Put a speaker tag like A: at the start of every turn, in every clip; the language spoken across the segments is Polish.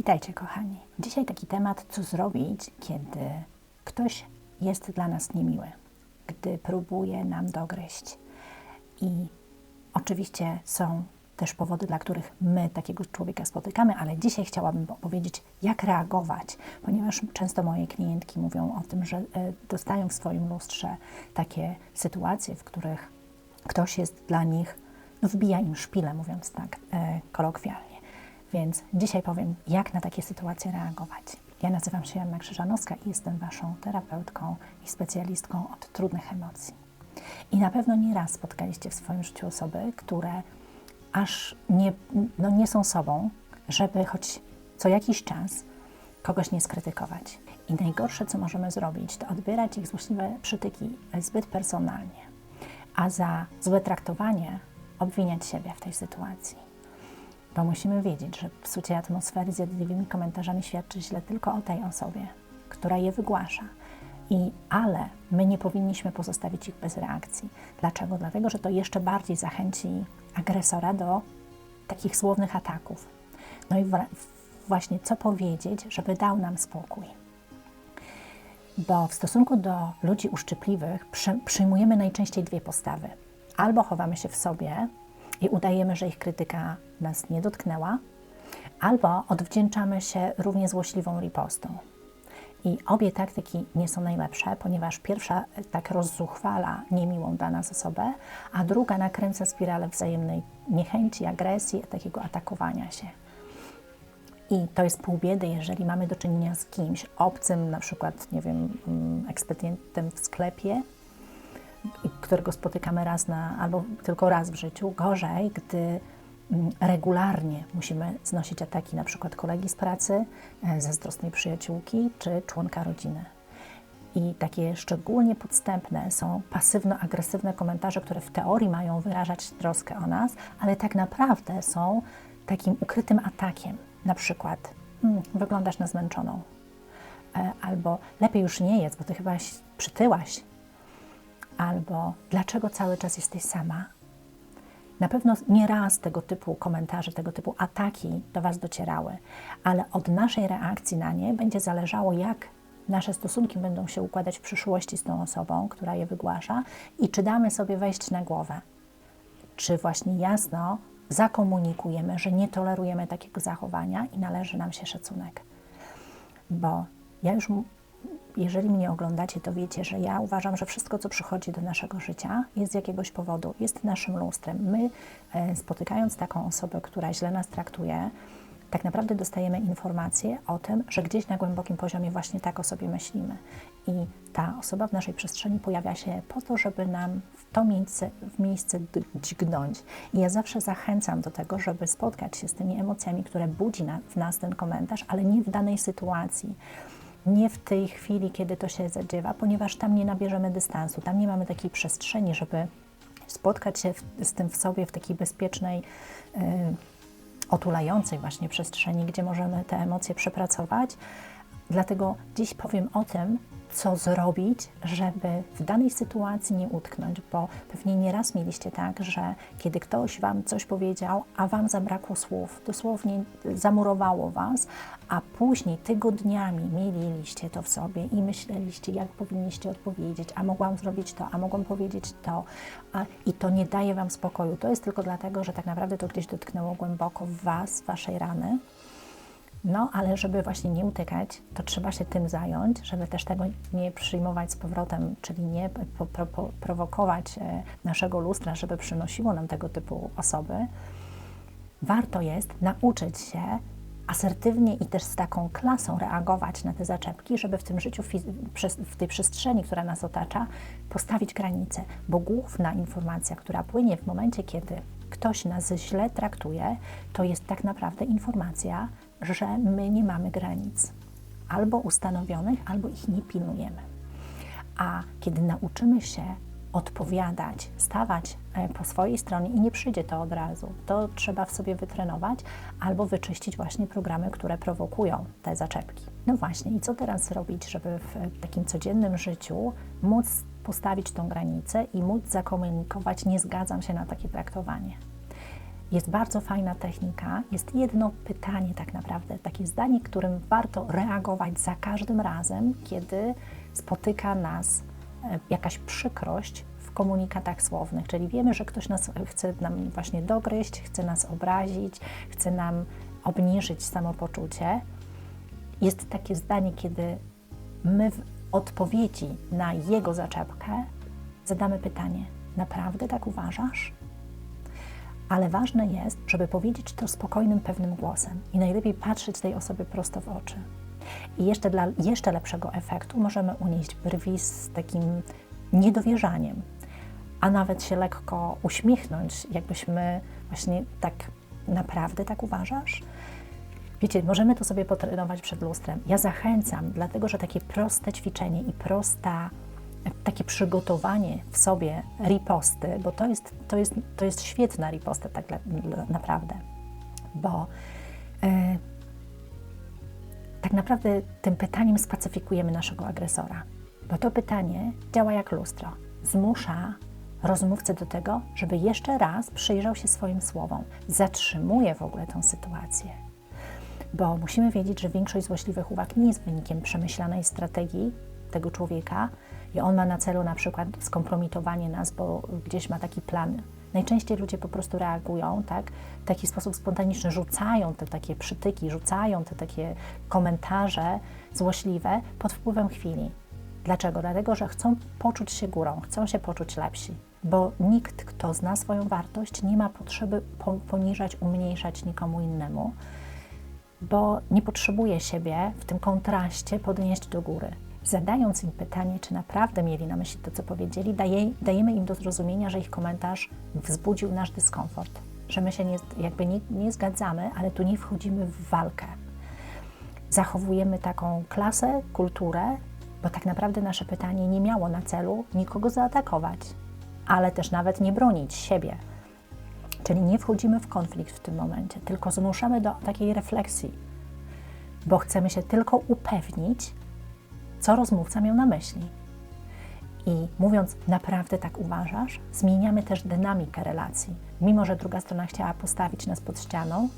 A: Witajcie, kochani. Dzisiaj taki temat, co zrobić, kiedy ktoś jest dla nas niemiły, gdy próbuje nam dogryźć. I oczywiście są też powody, dla których my takiego człowieka spotykamy, ale dzisiaj chciałabym opowiedzieć, jak reagować, ponieważ często moje klientki mówią o tym, że e, dostają w swoim lustrze takie sytuacje, w których ktoś jest dla nich, no wbija im szpilę, mówiąc tak e, kolokwialnie. Więc dzisiaj powiem, jak na takie sytuacje reagować. Ja nazywam się Janna Krzyżanowska i jestem Waszą terapeutką i specjalistką od trudnych emocji. I na pewno nie raz spotkaliście w swoim życiu osoby, które aż nie, no nie są sobą, żeby choć co jakiś czas kogoś nie skrytykować. I najgorsze, co możemy zrobić, to odbierać ich złośliwe przytyki zbyt personalnie, a za złe traktowanie obwiniać siebie w tej sytuacji bo musimy wiedzieć, że psucie atmosfery zjadliwymi komentarzami świadczy źle tylko o tej osobie, która je wygłasza. I, ale my nie powinniśmy pozostawić ich bez reakcji. Dlaczego? Dlatego, że to jeszcze bardziej zachęci agresora do takich słownych ataków. No i właśnie co powiedzieć, żeby dał nam spokój. Bo w stosunku do ludzi uszczypliwych przyjmujemy najczęściej dwie postawy. Albo chowamy się w sobie i udajemy, że ich krytyka nas nie dotknęła, albo odwdzięczamy się równie złośliwą ripostą. I obie taktyki nie są najlepsze, ponieważ pierwsza tak rozzuchwala niemiłą dla nas osobę, a druga nakręca spiralę wzajemnej niechęci, agresji, takiego atakowania się. I to jest pół biedy, jeżeli mamy do czynienia z kimś obcym, na przykład, nie wiem, mm, ekspedientem w sklepie, którego spotykamy raz na, albo tylko raz w życiu. Gorzej, gdy mm, regularnie musimy znosić ataki na przykład kolegi z pracy, e, zazdrosnej przyjaciółki czy członka rodziny. I takie szczególnie podstępne są pasywno-agresywne komentarze, które w teorii mają wyrażać troskę o nas, ale tak naprawdę są takim ukrytym atakiem. Na przykład, hmm, wyglądasz na zmęczoną, e, albo lepiej już nie jedz, bo ty chyba przytyłaś, albo dlaczego cały czas jesteś sama? Na pewno nie raz tego typu komentarze, tego typu ataki do Was docierały, ale od naszej reakcji na nie będzie zależało, jak nasze stosunki będą się układać w przyszłości z tą osobą, która je wygłasza i czy damy sobie wejść na głowę. Czy właśnie jasno zakomunikujemy, że nie tolerujemy takiego zachowania i należy nam się szacunek. Bo ja już jeżeli mnie oglądacie, to wiecie, że ja uważam, że wszystko, co przychodzi do naszego życia, jest z jakiegoś powodu, jest naszym lustrem. My, e, spotykając taką osobę, która źle nas traktuje, tak naprawdę dostajemy informację o tym, że gdzieś na głębokim poziomie właśnie tak o sobie myślimy. I ta osoba w naszej przestrzeni pojawia się po to, żeby nam w to miejsce, w miejsce dźgnąć. I ja zawsze zachęcam do tego, żeby spotkać się z tymi emocjami, które budzi na, w nas ten komentarz, ale nie w danej sytuacji nie w tej chwili, kiedy to się zadziewa, ponieważ tam nie nabierzemy dystansu, tam nie mamy takiej przestrzeni, żeby spotkać się w, z tym w sobie w takiej bezpiecznej, y, otulającej właśnie przestrzeni, gdzie możemy te emocje przepracować. Dlatego dziś powiem o tym, co zrobić, żeby w danej sytuacji nie utknąć, bo pewnie nieraz mieliście tak, że kiedy ktoś Wam coś powiedział, a Wam zabrakło słów, dosłownie zamurowało Was, a później tygodniami mieliście to w sobie i myśleliście, jak powinniście odpowiedzieć, a mogłam zrobić to, a mogłam powiedzieć to, a, i to nie daje Wam spokoju. To jest tylko dlatego, że tak naprawdę to gdzieś dotknęło głęboko Was, Waszej rany no, ale żeby właśnie nie utykać, to trzeba się tym zająć, żeby też tego nie przyjmować z powrotem, czyli nie po, pro, po, prowokować e, naszego lustra, żeby przynosiło nam tego typu osoby. Warto jest nauczyć się asertywnie i też z taką klasą reagować na te zaczepki, żeby w tym życiu, w tej przestrzeni, która nas otacza, postawić granice, bo główna informacja, która płynie w momencie, kiedy ktoś nas źle traktuje, to jest tak naprawdę informacja, że my nie mamy granic albo ustanowionych, albo ich nie pilnujemy. A kiedy nauczymy się odpowiadać, stawać e, po swojej stronie i nie przyjdzie to od razu, to trzeba w sobie wytrenować albo wyczyścić właśnie programy, które prowokują te zaczepki. No właśnie, i co teraz zrobić, żeby w takim codziennym życiu móc postawić tą granicę i móc zakomunikować, nie zgadzam się na takie traktowanie. Jest bardzo fajna technika. Jest jedno pytanie, tak naprawdę, takie zdanie, którym warto reagować za każdym razem, kiedy spotyka nas e, jakaś przykrość w komunikatach słownych. Czyli wiemy, że ktoś nas chce nam właśnie dogryźć, chce nas obrazić, chce nam obniżyć samopoczucie. Jest takie zdanie, kiedy my w odpowiedzi na jego zaczepkę zadamy pytanie: Naprawdę tak uważasz? Ale ważne jest, żeby powiedzieć to spokojnym, pewnym głosem i najlepiej patrzeć tej osobie prosto w oczy. I jeszcze dla jeszcze lepszego efektu możemy unieść brwi z takim niedowierzaniem, a nawet się lekko uśmiechnąć, jakbyśmy właśnie tak naprawdę tak uważasz? Wiecie, możemy to sobie potrenować przed lustrem. Ja zachęcam, dlatego że takie proste ćwiczenie i prosta, takie przygotowanie w sobie riposty, bo to jest, to jest, to jest świetna riposta tak naprawdę, bo e, tak naprawdę tym pytaniem spacyfikujemy naszego agresora, bo to pytanie działa jak lustro. Zmusza rozmówcę do tego, żeby jeszcze raz przyjrzał się swoim słowom, zatrzymuje w ogóle tę sytuację bo musimy wiedzieć, że większość złośliwych uwag nie jest wynikiem przemyślanej strategii tego człowieka i on ma na celu na przykład skompromitowanie nas, bo gdzieś ma taki plan. Najczęściej ludzie po prostu reagują tak, w taki sposób spontaniczny, rzucają te takie przytyki, rzucają te takie komentarze złośliwe pod wpływem chwili. Dlaczego? Dlatego, że chcą poczuć się górą, chcą się poczuć lepsi, bo nikt, kto zna swoją wartość, nie ma potrzeby poniżać, umniejszać nikomu innemu bo nie potrzebuje siebie w tym kontraście podnieść do góry. Zadając im pytanie, czy naprawdę mieli na myśli to, co powiedzieli, daje, dajemy im do zrozumienia, że ich komentarz wzbudził nasz dyskomfort, że my się nie, jakby nie, nie zgadzamy, ale tu nie wchodzimy w walkę. Zachowujemy taką klasę, kulturę, bo tak naprawdę nasze pytanie nie miało na celu nikogo zaatakować, ale też nawet nie bronić siebie, Czyli nie wchodzimy w konflikt w tym momencie, tylko zmuszamy do takiej refleksji, bo chcemy się tylko upewnić, co rozmówca miał na myśli. I mówiąc, naprawdę tak uważasz, zmieniamy też dynamikę relacji. Mimo, że druga strona chciała postawić nas pod ścianą,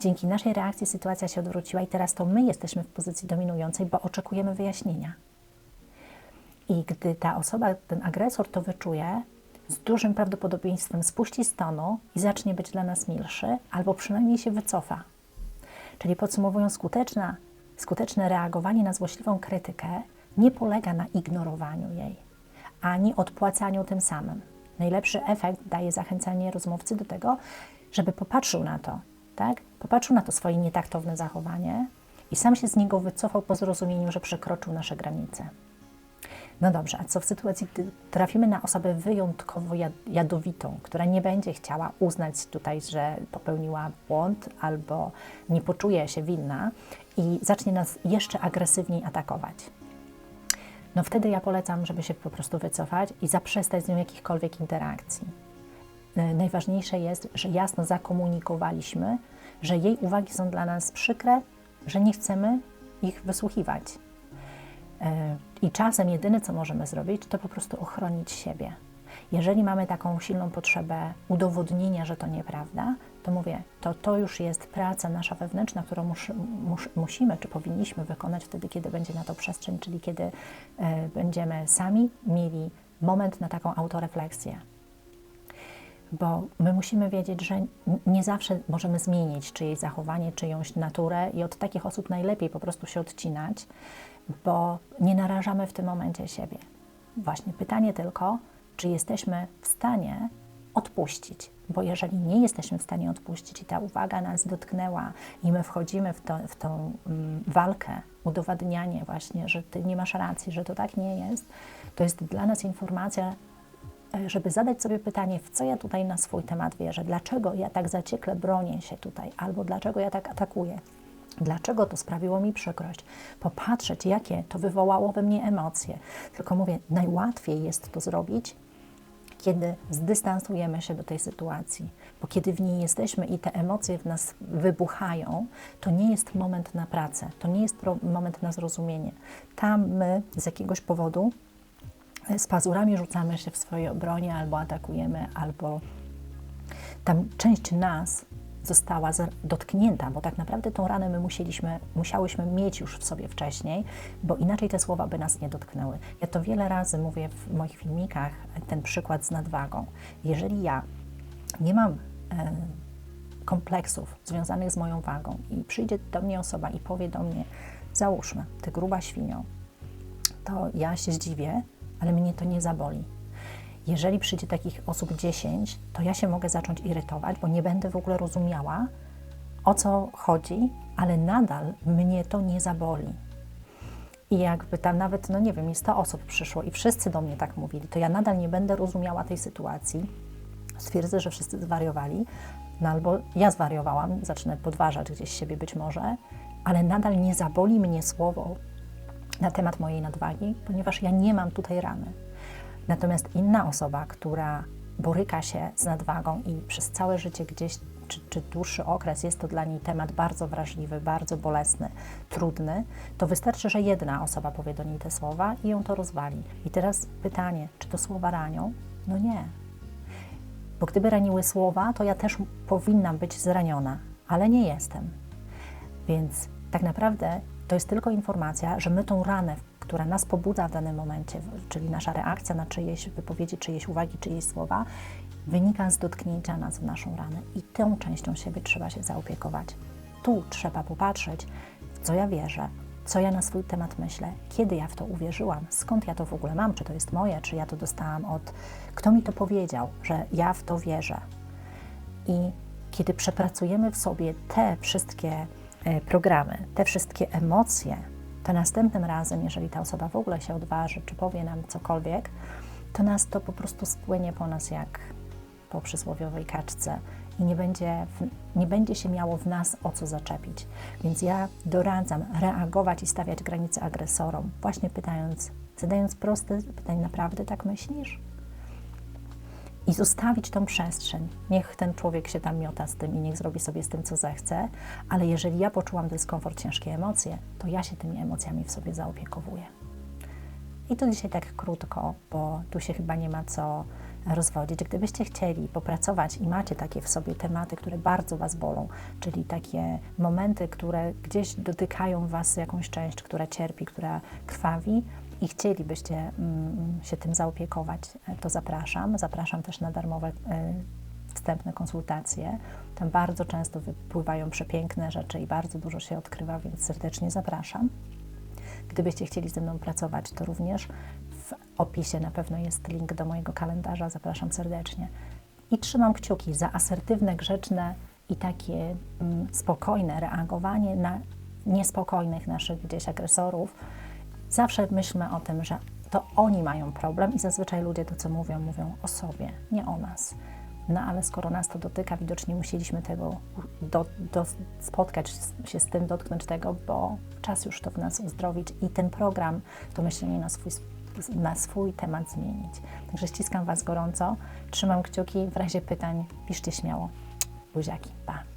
A: dzięki naszej reakcji sytuacja się odwróciła i teraz to my jesteśmy w pozycji dominującej, bo oczekujemy wyjaśnienia. I gdy ta osoba, ten agresor to wyczuje, z dużym prawdopodobieństwem spuści z tonu i zacznie być dla nas milszy, albo przynajmniej się wycofa. Czyli podsumowując, skuteczna, skuteczne reagowanie na złośliwą krytykę nie polega na ignorowaniu jej, ani odpłacaniu tym samym. Najlepszy efekt daje zachęcanie rozmówcy do tego, żeby popatrzył na to, tak? Popatrzył na to swoje nietaktowne zachowanie i sam się z niego wycofał po zrozumieniu, że przekroczył nasze granice. No dobrze, a co w sytuacji, gdy trafimy na osobę wyjątkowo jadowitą, która nie będzie chciała uznać tutaj, że popełniła błąd albo nie poczuje się winna i zacznie nas jeszcze agresywniej atakować? No wtedy ja polecam, żeby się po prostu wycofać i zaprzestać z nią jakichkolwiek interakcji. E, najważniejsze jest, że jasno zakomunikowaliśmy, że jej uwagi są dla nas przykre, że nie chcemy ich wysłuchiwać E, I czasem jedyne, co możemy zrobić, to po prostu ochronić siebie. Jeżeli mamy taką silną potrzebę udowodnienia, że to nieprawda, to mówię, to to już jest praca nasza wewnętrzna, którą mus, mus, musimy czy powinniśmy wykonać wtedy, kiedy będzie na to przestrzeń, czyli kiedy e, będziemy sami mieli moment na taką autorefleksję. Bo my musimy wiedzieć, że nie zawsze możemy zmienić czyjeś zachowanie, czyjąś naturę i od takich osób najlepiej po prostu się odcinać, bo nie narażamy w tym momencie siebie. Właśnie pytanie tylko, czy jesteśmy w stanie odpuścić, bo jeżeli nie jesteśmy w stanie odpuścić i ta uwaga nas dotknęła i my wchodzimy w, to, w tą um, walkę, udowadnianie właśnie, że ty nie masz racji, że to tak nie jest, to jest dla nas informacja, e, żeby zadać sobie pytanie, w co ja tutaj na swój temat wierzę, dlaczego ja tak zaciekle bronię się tutaj, albo dlaczego ja tak atakuję. Dlaczego to sprawiło mi przykrość? Popatrzeć, jakie to wywołało we mnie emocje. Tylko mówię, najłatwiej jest to zrobić, kiedy zdystansujemy się do tej sytuacji, bo kiedy w niej jesteśmy i te emocje w nas wybuchają, to nie jest moment na pracę, to nie jest moment na zrozumienie. Tam my z jakiegoś powodu z pazurami rzucamy się w swoje obronie, albo atakujemy, albo tam część nas została dotknięta, bo tak naprawdę tą ranę my musieliśmy, musiałyśmy mieć już w sobie wcześniej, bo inaczej te słowa by nas nie dotknęły. Ja to wiele razy mówię w moich filmikach, ten przykład z nadwagą. Jeżeli ja nie mam e, kompleksów związanych z moją wagą i przyjdzie do mnie osoba i powie do mnie, załóżmy, ty gruba świnio, to ja się zdziwię, ale mnie to nie zaboli. Jeżeli przyjdzie takich osób 10, to ja się mogę zacząć irytować, bo nie będę w ogóle rozumiała, o co chodzi, ale nadal mnie to nie zaboli. I jakby tam nawet, no nie wiem, jest 100 osób przyszło i wszyscy do mnie tak mówili, to ja nadal nie będę rozumiała tej sytuacji. Stwierdzę, że wszyscy zwariowali, no albo ja zwariowałam, zacznę podważać gdzieś siebie być może, ale nadal nie zaboli mnie słowo na temat mojej nadwagi, ponieważ ja nie mam tutaj rany. Natomiast inna osoba, która boryka się z nadwagą i przez całe życie gdzieś, czy, czy dłuższy okres jest to dla niej temat bardzo wrażliwy, bardzo bolesny, trudny, to wystarczy, że jedna osoba powie do niej te słowa i ją to rozwali. I teraz pytanie, czy to słowa ranią? No nie. Bo gdyby raniły słowa, to ja też powinnam być zraniona, ale nie jestem. Więc tak naprawdę to jest tylko informacja, że my tą ranę, która nas pobudza w danym momencie, czyli nasza reakcja na czyjeś wypowiedzi, czyjeś uwagi, czyjeś słowa, wynika z dotknięcia nas w naszą ranę i tą częścią siebie trzeba się zaopiekować. Tu trzeba popatrzeć, w co ja wierzę, co ja na swój temat myślę, kiedy ja w to uwierzyłam, skąd ja to w ogóle mam, czy to jest moje, czy ja to dostałam od. Kto mi to powiedział, że ja w to wierzę. I kiedy przepracujemy w sobie te wszystkie e, programy, te wszystkie emocje, to następnym razem, jeżeli ta osoba w ogóle się odważy, czy powie nam cokolwiek, to nas to po prostu spłynie po nas jak po przysłowiowej kaczce i nie będzie, nie będzie się miało w nas o co zaczepić. Więc ja doradzam reagować i stawiać granice agresorom, właśnie pytając, zadając proste pytanie, naprawdę tak myślisz? I zostawić tą przestrzeń. Niech ten człowiek się tam miota z tym i niech zrobi sobie z tym, co zechce, ale jeżeli ja poczułam dyskomfort, ciężkie emocje, to ja się tymi emocjami w sobie zaopiekowuję. I to dzisiaj tak krótko, bo tu się chyba nie ma co rozwodzić. Gdybyście chcieli popracować i macie takie w sobie tematy, które bardzo Was bolą, czyli takie momenty, które gdzieś dotykają Was jakąś część, która cierpi, która krwawi, i chcielibyście mm, się tym zaopiekować, e, to zapraszam. Zapraszam też na darmowe e, wstępne konsultacje. Tam bardzo często wypływają przepiękne rzeczy i bardzo dużo się odkrywa, więc serdecznie zapraszam. Gdybyście chcieli ze mną pracować, to również w opisie na pewno jest link do mojego kalendarza. Zapraszam serdecznie. I trzymam kciuki za asertywne, grzeczne i takie mm, spokojne reagowanie na niespokojnych naszych gdzieś agresorów Zawsze myślmy o tym, że to oni mają problem i zazwyczaj ludzie to, co mówią, mówią o sobie, nie o nas. No ale skoro nas to dotyka, widocznie musieliśmy tego do, do spotkać się z tym, dotknąć tego, bo czas już to w nas uzdrowić i ten program, to myślenie na swój, na swój temat zmienić. Także ściskam Was gorąco, trzymam kciuki, w razie pytań piszcie śmiało. Buziaki, pa!